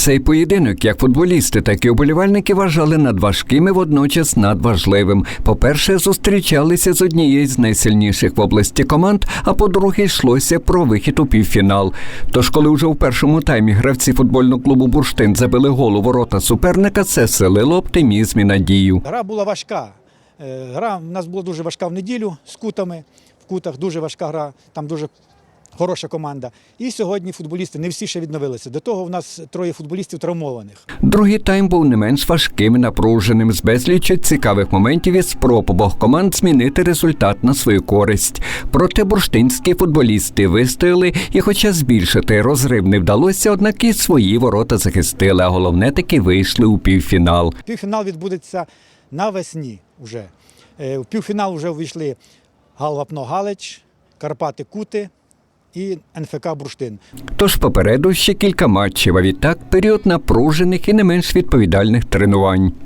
Цей поєдинок, як футболісти, так і уболівальники вважали надважким і водночас надважливим. По-перше, зустрічалися з однією з найсильніших в області команд, а по-друге, йшлося про вихід у півфінал. Тож, коли вже у першому таймі гравці футбольного клубу Бурштин забили гол у ворота суперника, це селило оптимізм і надію. Гра була важка. Е, Гра в нас була дуже важка в неділю з кутами. В кутах дуже важка гра, там дуже хороша команда. І сьогодні футболісти не всі ще відновилися. До того в нас троє футболістів травмованих. Другий тайм був не менш важким і напруженим з безліччю цікавих моментів і спроб обох команд змінити результат на свою користь. Проте бурштинські футболісти вистояли, і, хоча збільшити розрив не вдалося, однак і свої ворота захистили. А головне таки вийшли у півфінал. Півфінал відбудеться навесні вже. Е, В півфінал вже вийшли Галвапно Галич, Карпати Кути і НФК Бурштин. Тож попереду ще кілька матчів, а відтак період напружених і не менш відповідальних тренувань.